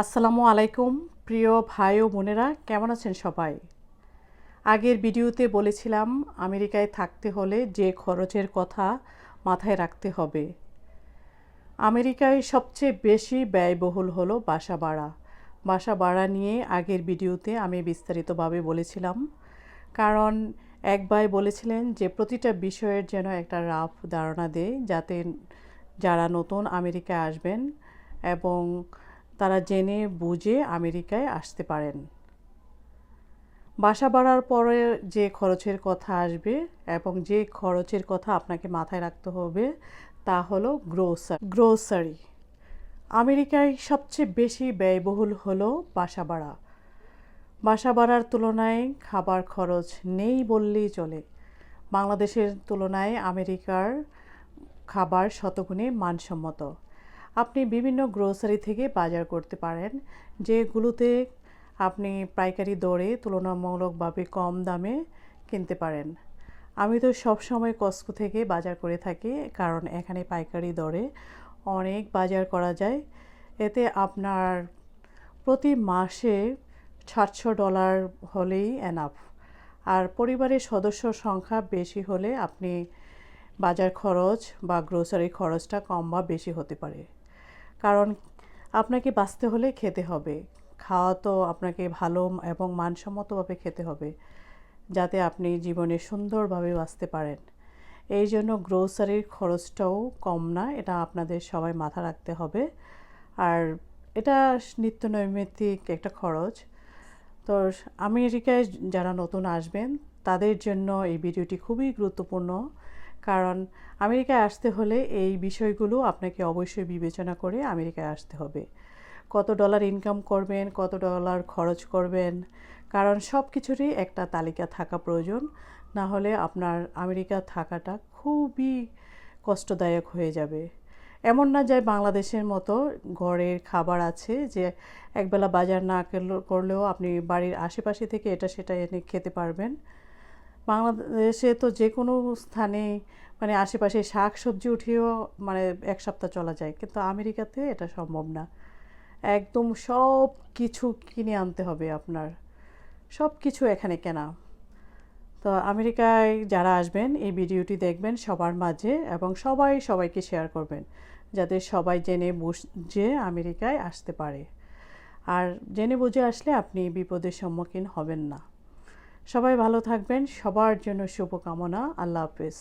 আসসালামু আলাইকুম, প্রিয় ভাই ও বোনেরা, কেমন আছেন সবাই? আগের ভিডিওতে বলেছিলাম, আমেরিকায় থাকতে হলে যে খরচের কথা মাথায় রাখতে হবে। আমেরিকায় সবচেয়ে বেশি ব্যয়বহুল হলো বাসা ভাড়া। বাসা ভাড়া নিয়ে আগের ভিডিওতে আমি বিস্তারিতভাবে বলেছিলাম, কারণ এক ভাই বলেছিলেন যে প্রতিটা বিষয়ের যেন একটা রাফ ধারণা দেয়, যাতে যারা নতুন আমেরিকায় আসবেন এবং তারা জেনে বুঝে আমেরিকায় আসতে পারেন। বাসা বাড়ার পরে যে খরচের কথা আসবে এবং যে খরচের কথা আপনাকে মাথায় রাখতে হবে তা হলো গ্রোসারি গ্রোসারি। আমেরিকায় সবচেয়ে বেশি ব্যয়বহুল হলো বাসা ভাড়া। বাসা ভাড়ার তুলনায় খাবার খরচ নেই বললেই চলে। বাংলাদেশের তুলনায় আমেরিকার খাবার শতগুণে মানসম্মত। আপনি বিভিন্ন গ্রোসারি থেকে বাজার করতে পারেন, যেগুলোতে আপনি পাইকারি দরে তুলনামূলকভাবে কম দামে কিনতে পারেন। আমি তো সব সময় কস্কো থেকে বাজার করে থাকি, কারণ এখানে পাইকারি দরে অনেক বাজার করা যায়। এতে আপনার প্রতি মাসে সাতশো ডলার হলেই এনাফ আর পরিবারের সদস্য সংখ্যা বেশি হলে আপনি বাজার খরচ বা গ্রোসারি খরচটা কম বা বেশি হতে পারে। কারণ আপনাকে বাঁচতে হলে খেতে হবে। খাওয়া তো আপনাকে ভালো এবং মানসম্মতভাবে খেতে হবে, যাতে আপনি জীবনে সুন্দরভাবে বাঁচতে পারেন। এই জন্য গ্রোসারির খরচটাও কম না, এটা আপনাদের সবাই মাথা রাখতে হবে। আর এটা নিত্য নৈমিত্তিক একটা খরচ। তো আমেরিকায় যারা নতুন আসবেন, তাদের জন্য এই ভিডিওটি খুবই গুরুত্বপূর্ণ। কারণ আমেরিকায় আসতে হলে এই বিষয়গুলো আপনাকে অবশ্যই বিবেচনা করে আমেরিকায় আসতে হবে। কত ডলার ইনকাম করবেন, কত ডলার খরচ করবেন, কারণ সব কিছুরই একটা তালিকা থাকা প্রয়োজন। না হলে আপনার আমেরিকা থাকাটা খুবই কষ্টদায়ক হয়ে যাবে। এমন না যায় বাংলাদেশের মতো ঘরের খাবার আছে যে একবেলা বাজার না করলেও আপনি বাড়ির আশেপাশে থেকে এটা সেটা এনে খেতে পারবেন। বাংলাদেশে তো যে কোনো স্থানে মানে আশেপাশে শাক সবজি উঠিয়েও মানে এক সপ্তাহ চলা যায়, কিন্তু আমেরিকাতে এটা সম্ভব না। একদম সব কিছু কিনে আনতে হবে আপনার। সব কিছু এখানে কেনা। তো আমেরিকায় যারা আসবেন, এই ভিডিওটি দেখবেন সবার মাঝে এবং সবাই সবাইকে শেয়ার করবেন, যাতে সবাই জেনে বুঝে আমেরিকায় আসতে পারে। আর জেনে বুঝে আসলে আপনি বিপদের সম্মুখীন হবেন না। সবাই ভালো থাকবেন সবার জন্য শুভকামনা আল্লাহ হাফেজ।